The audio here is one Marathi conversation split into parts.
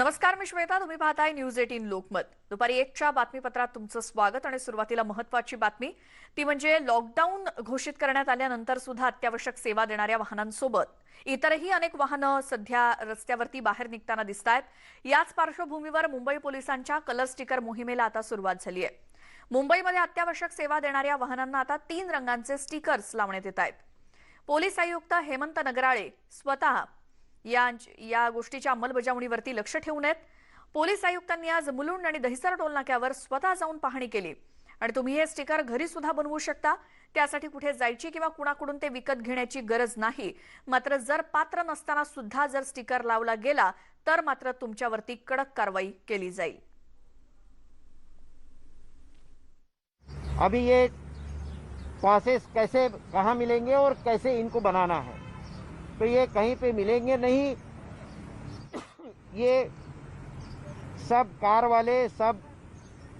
नमस्कार मी श्वेता. तुम्ही पाहताय न्यूज एटीन लोकमत. दुपारी एकच्या बातमीपत्रात तुमचं स्वागत आणि सुरुवातीला महत्वाची बातमी. ती म्हणजे लॉकडाऊन घोषित करण्यात आल्यानंतर सुद्धा अत्यावश्यक सेवा देणाऱ्या वाहनांसोबत. इतरही अनेक वाहनं सध्या रस्त्यावरती बाहेर निघताना दिसत आहेत याच पार्श्वभूमीवर मुंबई पोलिसांच्या कलर स्टिकर मोहिमेला आता सुरुवात झाली आहे मुंबईमध्ये अत्यावश्यक सेवा देणाऱ्या वाहनांना आता तीन रंगांचे स्टिकर्स लावण्यात येत आहेत. पोलीस आयुक्त हेमंत नगराळे स्वतः या या गोष्टीच्या अंमलबजावणीवरती लक्ष ठेवून आहेत. पोलीस आयुक्तांनी आज मुलुंड आणि दहिसर टोल नाक्यावर स्वतः जाऊन पाहणी केली. आणि तुम्ही हे स्टिकर घरी सुद्धा बनवू शकता. त्यासाठी कुठे जायची किंवा कुणाकडून ते विकत घेण्याची गरज नाही. मात्र जर पात्र नसताना सुद्धा जर स्टिकर लावला गेला तर मात्र तुमच्यावरती कडक कारवाई केली जाईल. अभी ये पासेस कैसे कहाँ मिलेंगे और कैसे इनको बनाना है? तो ये कहीं पे मिलेंगे नहीं। ये सब कार वाले, सब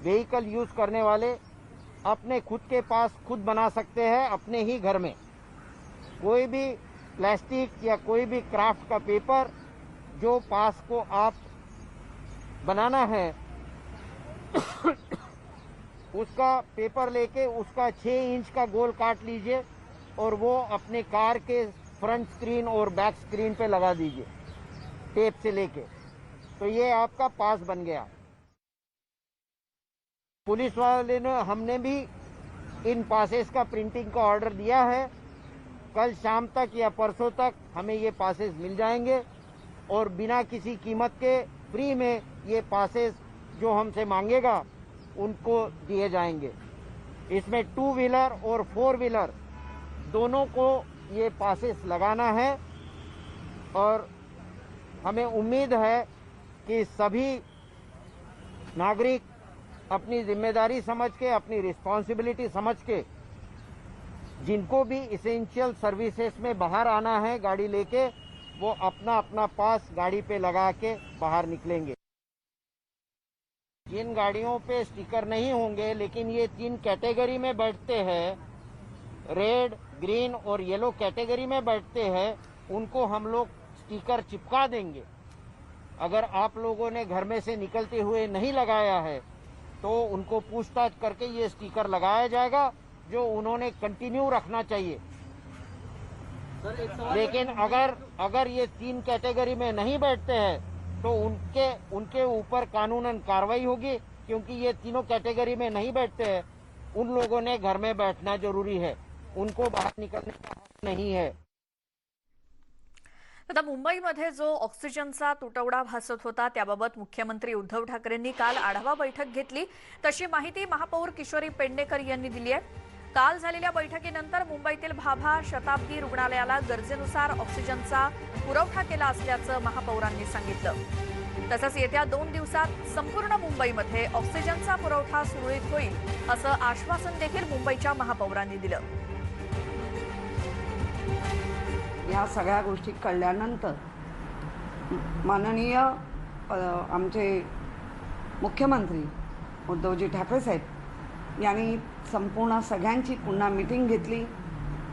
व्हीकल यूज़ करने वाले अपने खुद के पास खुद बना सकते हैं अपने ही घर में। कोई भी प्लास्टिक या कोई भी क्राफ्ट का पेपर जो पास को आप बनाना है, उसका पेपर लेके उसका छः इंच का गोल काट लीजिए और वो अपने कार के फ्रंट स्क्रीन और बैक स्क्रीन पे लगा दीजिए, टेप से लेके। तो ये आपका पास बन गया। पुलिस वाले ने, हमने भी इन पासेस का प्रिंटिंग का ऑर्डर दिया है। कल शाम तक या परसों तक हमें ये पासेस मिल जाएँगे और बिना किसी कीमत के फ्री में ये पासेस जो हमसे मांगेगा, उनको दिए जाएँगे। इसमें टू व्हीलर और फोर व्हीलर दोनों को ये पासिस लगाना है और हमें उम्मीद है कि सभी नागरिक अपनी ज़िम्मेदारी समझ के, अपनी रिस्पॉन्सिबिलिटी समझ के जिनको भी इसेंशियल सर्विसेज़ में बाहर आना है गाड़ी लेके, वो अपना अपना पास गाड़ी पे लगा के बाहर निकलेंगे। जिन गाड़ियों पे स्टिकर नहीं होंगे, लेकिन ये तीन कैटेगरी में बैठते हैं रेड ग्रीन और येलो कैटेगरी में बैठते हैं उनको हम लोग स्टिकर चिपका देंगे। अगर आप लोगों ने घर में से निकलते हुए नहीं लगाया है तो उनको पूछताछ करके ये स्टिकर लगाया जाएगा जो उन्होंने कंटिन्यू रखना चाहिए। लेकिन अगर अगर ये तीन कैटेगरी में नहीं बैठते हैं तो उनके उनके ऊपर कानूनन कार्रवाई होगी क्योंकि ये तीनों कैटेगरी में नहीं बैठते हैं। उन लोगों ने घर में बैठना ज़रूरी है। उनको बाहर निकलने का हक नहीं है। आता मुंबईमध्ये जो ऑक्सिजनचा तुटवडा भासत होता त्याबाबत मुख्यमंत्री उद्धव ठाकरेंनी काल आढावा बैठक घेतली. तशी माहिती महापौर किशोरी पेडणेकर यांनी दिली आहे. काल झालेल्या बैठकीनंतर मुंबईतील भाभा शताब्दी रुग्णालयाला गरजेनुसार ऑक्सिजनचा पुरवठा केला असल्याचं महापौरांनी सांगितलं. तसंच येत्या दोन दिवसात संपूर्ण मुंबईमध्ये ऑक्सिजनचा पुरवठा सुरळीत होईल असं आश्वासन देखील मुंबईच्या महापौरांनी दिलं. या सगळ्या गोष्टी कळल्यानंतर माननीय आमचे मुख्यमंत्री उद्धवजी ठाकरे साहेब यांनी संपूर्ण सगळ्यांची पुन्हा मिटिंग घेतली.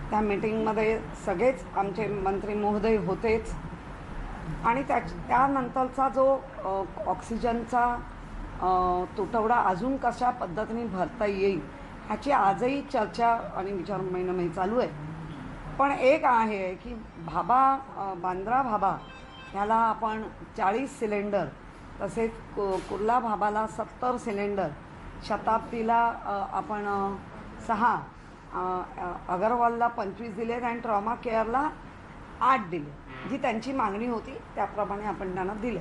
त्या मिटिंगमध्ये सगळेच आमचे मंत्री महोदय होतेच. आणि त्या त्यानंतरचा जो ऑक्सिजनचा तुटवडा अजून कशा पद्धतीने भरता येईल ह्याची आजही चर्चा आणि विचारविनिमय चालू आहे. पण एक आहे की भाबा बांद्रा भाबा ह्याला आपण चाळीस सिलेंडर तसेच कु कुर्ला भाबाला सत्तर सिलेंडर शताब्दीला आपण सहा अगरवालला पंचवीस दिलेत आणि ट्रॉमा केअरला आठ दिले. जी त्यांची मागणी होती त्याप्रमाणे आपण त्यांना दिले.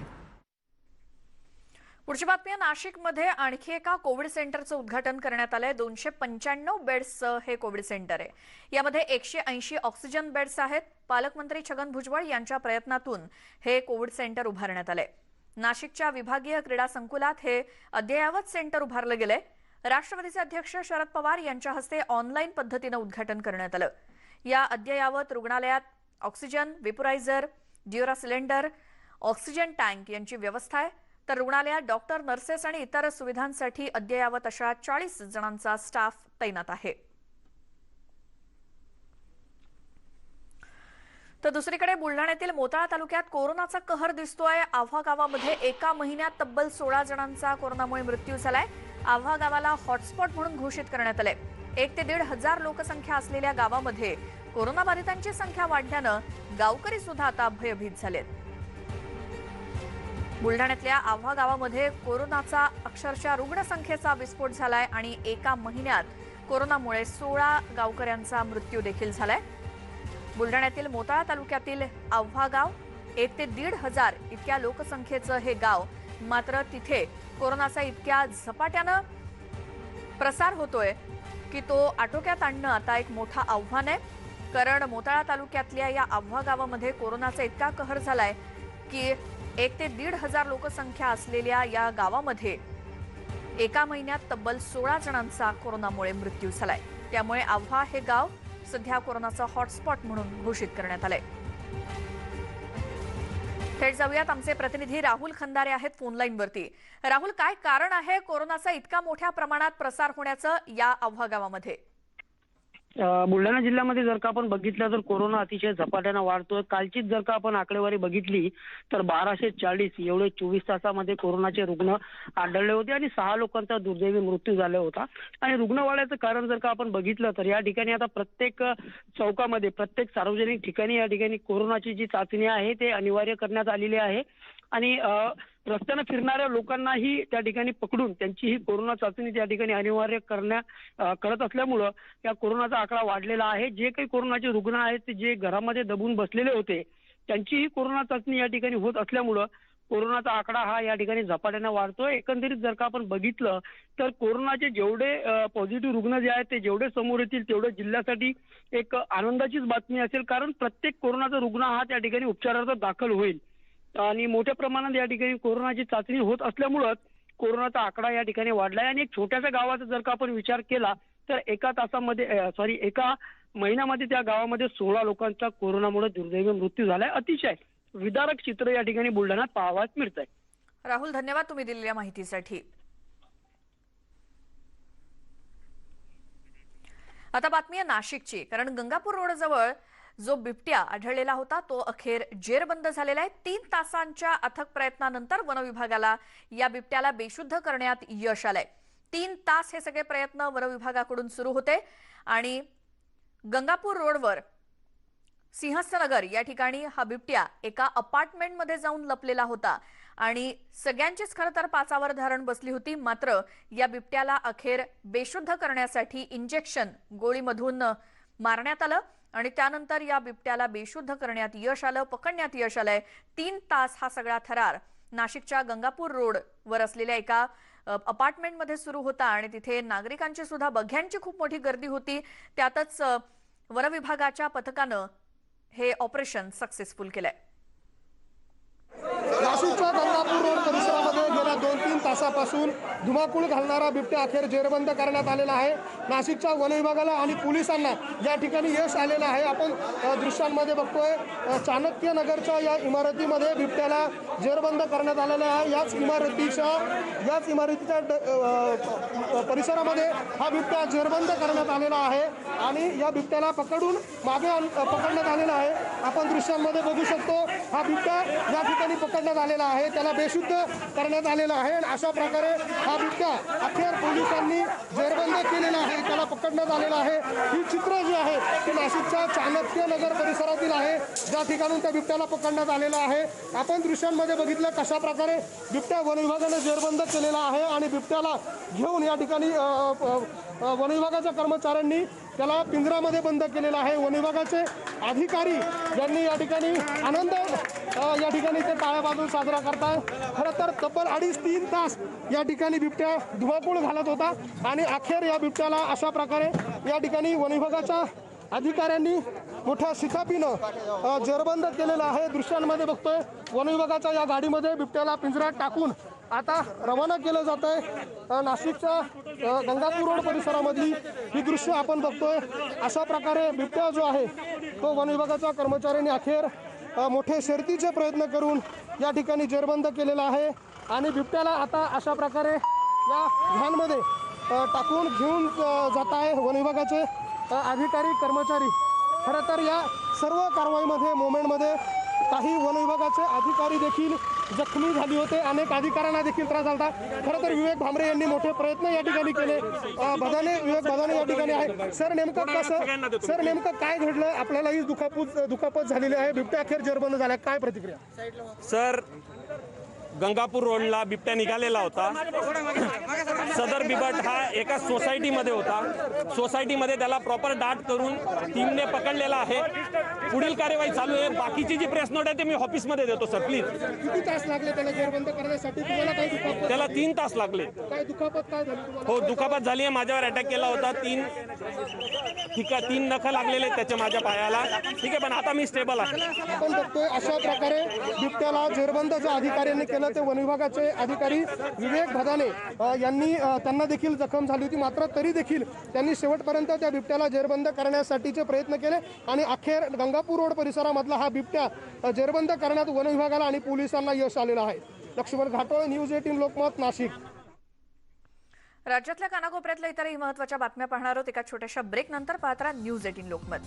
पुढची बातमी नाशिकमध्ये आणखी एका कोविड सेंटरचं उद्घाटन करण्यात आलंय. दोनशे पंच्याण्णव बेड्सचं हे कोविड सेंटर आहे. यामध्ये एकशे ऐंशी ऑक्सिजन बेड्स आहेत. पालकमंत्री छगन भुजबळ यांच्या प्रयत्नातून हे कोविड सेंटर उभारण्यात आलंय. नाशिकच्या विभागीय क्रीडा संकुलात हे अद्ययावत सेंटर उभारलं गेलंय. राष्ट्रवादीचे अध्यक्ष शरद पवार यांच्या हस्ते ऑनलाईन पद्धतीनं उद्घाटन करण्यात आलं. या अद्ययावत रुग्णालयात oxygen vaporizer dura cylinder oxygen tank यांची व्यवस्था आहे. तर रुग्णालयात डॉक्टर नर्सेस आणि इतर सुविधांसाठी अद्ययावत अशा चाळीस जणांचा स्टाफ तैनात आहे. तर दुसरीकडे बुलढाण्यातील मोताळा तालुक्यात कोरोनाचा कहर दिसतोय. आव्हा गावामध्ये एका महिन्यात तब्बल सोळा जणांचा कोरोनामुळे मृत्यू झालाय. आव्हा गावाला हॉटस्पॉट म्हणून घोषित करण्यात आलंय. एक ते दीड हजार लोकसंख्या असलेल्या गावामध्ये कोरोनाबाधितांची संख्या वाढल्यानं गावकरी सुद्धा आता भयभीत झालेत. बुलढाण्यातल्या आव्हा गावामध्ये कोरोनाचा अक्षरशः रुग्णसंख्येचा विस्फोट झालाय आणि एका महिन्यात कोरोनामुळे सोळा गावकऱ्यांचा मृत्यू देखील झालाय. बुलढाण्यातील मोताळा तालुक्यातील आव्हा गाव एक ते दीड हजार इतक्या लोकसंख्येचं हे गाव मात्र तिथे कोरोनाचा इतक्या झपाट्यानं प्रसार होतोय की तो आटोक्यात आणणं आता एक मोठं आव्हान आहे. कारण मोताळा तालुक्यातल्या या आव्हा गावामध्ये कोरोनाचा इतका कहर झालाय की एक ते दीड हजार लोकसंख्या असलेल्या या गावामध्ये एका महिन्यात तब्बल सोळा जणांचा कोरोनामुळे मृत्यू झालाय. त्यामुळे आव्हा हे गाव सध्या कोरोनाचा हॉटस्पॉट म्हणून घोषित करण्यात आलंय. थेट जाऊयात. आमचे प्रतिनिधी राहुल खंदारे आहेत फोनलाईनवरती राहुल काय कारण आहे कोरोनाचा इतका मोठ्या प्रमाणात प्रसार होण्याचं या आव्हा गावामध्ये? बुलढाणा जिल्ह्यामध्ये जर का आपण बघितलं तर कोरोना अतिशय झपाट्यानं वाढतोय कालचीच जर का आपण आकडेवारी बघितली तर बाराशे चाळीस एवढे चोवीस तासामध्ये कोरोनाचे रुग्ण आढळले होते आणि सहा लोकांचा दुर्दैवी मृत्यू झाला होता. आणि रुग्णवाढ्याचं कारण जर का आपण बघितलं तर या ठिकाणी आता प्रत्येक चौकामध्ये प्रत्येक सार्वजनिक ठिकाणी या ठिकाणी कोरोनाची जी चाचणी आहे ते अनिवार्य करण्यात आलेली आहे. आणि रस्त्यानं फिरणाऱ्या लोकांनाही त्या ठिकाणी पकडून त्यांची ही कोरोना चाचणी त्या ठिकाणी अनिवार्य करण्या करत असल्यामुळं या कोरोनाचा आकडा वाढलेला आहे. जे काही कोरोनाचे रुग्ण आहेत ते जे घरामध्ये दबून बसलेले होते त्यांचीही कोरोना चाचणी या ठिकाणी होत असल्यामुळं कोरोनाचा आकडा हा या ठिकाणी झपाट्याने वाढतोय. एकंदरीत जर का आपण बघितलं तर कोरोनाचे जेवढे पॉझिटिव्ह रुग्ण जे आहेत ते जेवढे समोर येतील तेवढे जिल्ह्यासाठी एक आनंदाचीच बातमी असेल. कारण प्रत्येक कोरोनाचा रुग्ण हा त्या ठिकाणी उपचारार्थ दाखल होईल. आणि मोठ्या प्रमाणात या ठिकाणी कोरोनाची चाचणी होत असल्यामुळं कोरोनाचा आकडा या ठिकाणी वाढलाय. आणि एक छोट्याशा गावाचा जर का आपण विचार केला तर एका तासामध्ये सॉरी एका महिन्यामध्ये त्या गावामध्ये सोळा लोकांचा कोरोनामुळे दुर्दैवी मृत्यू झालाय. अतिशय विदारक चित्र या ठिकाणी बुलढाण्यात पाहावयास मिळत आहे राहुल धन्यवाद तुम्ही दिलेल्या माहितीसाठी. आता बातमी आहे नाशिकची कारण गंगापूर रोडजवळ जो बिबट्या आढळलेला होता तो अखेर जेरबंद झालेला आहे. तीन तासांच्या अथक प्रयत्नानंतर वनविभागाला या बिबट्याला बेशुद्ध करण्यात यश आलंय. तीन तास हे सगळे प्रयत्न वनविभागाकडून सुरू होते आणि गंगापूर रोडवर सिंहस्थनगर या ठिकाणी हा बिबट्या एका अपार्टमेंटमध्ये जाऊन लपलेला होता आणि सगळ्यांचीच खरं तर पाचावर धारण बसली होती. मात्र या बिबट्याला अखेर बेशुद्ध करण्यासाठी इंजेक्शन गोळीमधून मारण्यात आलं. आणि त्यानंतर या बिबट्याला बेशुद्ध करण्यात यश आलं पकडण्यात यश आलंय. तीन तास हा सगळा थरार नाशिकच्या गंगापूर रोड वर असलेल्या एका अपार्टमेंटमध्ये सुरू होता आणि तिथे नागरिकांची सुद्धा बघ्यांची खूप मोठी गर्दी होती. त्यातच वनविभागाच्या पथकानं हे ऑपरेशन सक्सेसफुल केलंय. नाशिकच्या गंगापूर रोड परिसरामध्ये गेल्या दोन तीन तासापासून धुमाकूळ घालणारा बिबट्या अखेर जेरबंद करण्यात आलेला आहे. नाशिकच्या वन विभागाला आणि पोलिसांना या ठिकाणी यश आलेलं आहे. आपण दृश्यांमध्ये बघतोय चाणक्यनगरच्या या इमारतीमध्ये बिबट्याला जेरबंद करण्यात आलेलं आहे. याच इमारतीच्या याच इमारतीच्या परिसरामध्ये हा बिबट्या जेरबंद करण्यात आलेला आहे आणि या बिबट्याला पकडून मागे पकडण्यात आलेला आहे. आपण दृश्यांमध्ये बघू शकतो हा बिबट्या या ठिकाणी पकडण्यात आलेला आहे. त्याला बेशुद्ध करण्यात आलेला आहे आणि अशा प्रकारे हा बिबट्या अखेर पोलिसांनी जेरबंद केलेला आहे. त्याला पकडण्यात आलेला आहे. ही चित्र जी आहे ती नाशिकच्या चाणक्य नगर परिसरातील आहे. ज्या ठिकाणून त्या बिबट्याला पकडण्यात आलेला आहे. आपण दृश्यांमध्ये बघितलं कशा प्रकारे बिबट्या वन विभागाने जेरबंद केलेला आहे आणि बिबट्याला घेऊन या ठिकाणी वनविभागाच्या कर्मचाऱ्यांनी त्याला पिंजऱ्यामध्ये बंद केलेला आहे. वन विभागाचे अधिकारी यांनी या ठिकाणी आनंद या ठिकाणी ते टाळ्या बाजून साजरा करताय. खरं तर तब्बल अडीच तीन तास या ठिकाणी बिबट्या धुमाकूळ घालत होता आणि अखेर या बिबट्याला अशा प्रकारे या ठिकाणी वनविभागाच्या अधिकाऱ्यांनी मोठ्या शिथापीनं जेरबंद केलेलं आहे. दृश्यांमध्ये बघतोय वनविभागाच्या या गाडीमध्ये बिबट्याला पिंजऱ्यात टाकून आता रवाना केलं जात आहे. नाशिकच्या गंगापूर रोड परिसरामधली ही दृश्य आपण बघतोय. अशा प्रकारे बिबट्या जो आहे तो वन विभागाच्या कर्मचाऱ्यांनी अखेर मोठे शर्तीचे प्रयत्न करून या ठिकाणी जेरबंद केलेला आहे. आणि बिबट्याला आता अशा प्रकारे या व्हॅनमध्ये टाकून घेऊन जात आहे वन विभागाचे अधिकारी कर्मचारी. खरं तर या सर्व कारवाईमध्ये मोमेंटमध्ये काही वन विभागाचे अधिकारी देखील जखमी झाले होते. अनेक अधिकाऱ्यांना देखील त्रास झाला खरं तर विवेक भांबरे यांनी मोठे प्रयत्न या ठिकाणी केले. भदाने विवेक भदाने या ठिकाणी आहे. सर नेमकं कसं सर नेमकं काय घडलं? आपल्यालाही दुखापत दुखापत झालेली आहे. बिबट्या अखेर जेरबंद झाल्या. काय प्रतिक्रिया? सर गंगापूर रोडला बिबट्या निघालेला होता. सदर बिबट हा एका सोसायटीमध्ये होता. सोसायटीमध्ये त्याला प्रॉपर डाट करून टीमने पकडलेला आहे. पुढील कार्यवाही चालू आहे. बाकीची जी प्रेस नोट आहे ते मी ऑफिसमध्ये देतो सर प्लीज. किती तास लागले त्याला जेरबंद करण्यासाठी? तुम्हाला काही दुखापत? त्याला तीन तास लागले. काय दुखापत काय झाली हो दुखापत झाली आहे. माझ्यावर अटॅक केला होता. तीन ठीक आहे तीन नख लागलेले आहेत त्याच्या माझ्या पायाला. ठीक आहे पण आता मी स्टेबल आहे. आपण बघतोय अशा प्रकारे बिबट्याला जेरबंद ज्या अधिकाऱ्यांनी केलं ते वन विभागाचे अधिकारी विवेक भदाने यांनी त्यांना देखील जखम झाली होती. मात्र तरी देखील त्यांनी शेवटपर्यंत त्या बिबट्याला जेरबंद करण्यासाठीचे प्रयत्न केले आणि अखेर गंगापूर रोड परिसरामधला हा बिबट्या जेरबंद करण्यात वन विभागाला आणि पोलिसांना यश आलेलं आहे. Laxman Ghatol news eighteen Lokmat Nashik. राज्यातल्या कानाकोपऱ्यातल्या इतरही महत्त्वाच्या बातम्या पाहणार आहोत. एका छोट्याशा ब्रेक नंतर पाहत न्यूज एटीन लोकमत.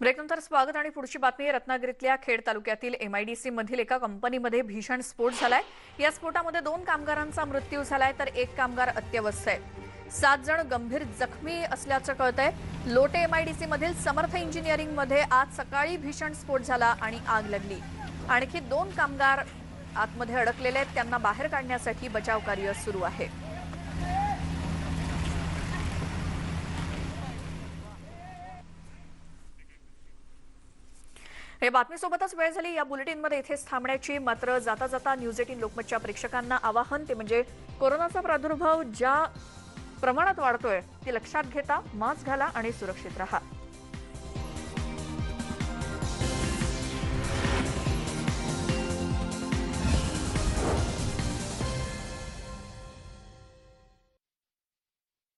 ब्रेकनंतर स्वागत आणि पुढची बातमी रत्नागिरीतल्या खेड तालुक्यातील एमआयडीसी मधील एका कंपनीमध्ये भीषण स्फोट झालाय. या स्फोटामध्ये दोन कामगारांचा मृत्यू झालाय तर एक कामगार अत्यवस्थ आहे. सात जण गंभीर जखमी असल्याचं कळतंय. लोटे एमआयडीसी मधील समर्थ इंजिनिअरिंगमध्ये आज सकाळी भीषण स्फोट झाला आणि आग लागली. आणखी दोन कामगार आतमध्ये अडकलेले आहेत त्यांना बाहेर काढण्यासाठी बचाव कार्य सुरू आहे. हे बातमीसोबतच वेळ झाली. या बुलेटिनमध्ये इथेच थांबण्याची. मात्र जाता जाता न्यूज एटीन लोकमतच्या प्रेक्षकांना आवाहन ते म्हणजे कोरोनाचा प्रादुर्भाव ज्या प्रमाणात वाढतोय ते लक्षात घेता मास्क घाला आणि सुरक्षित राहा.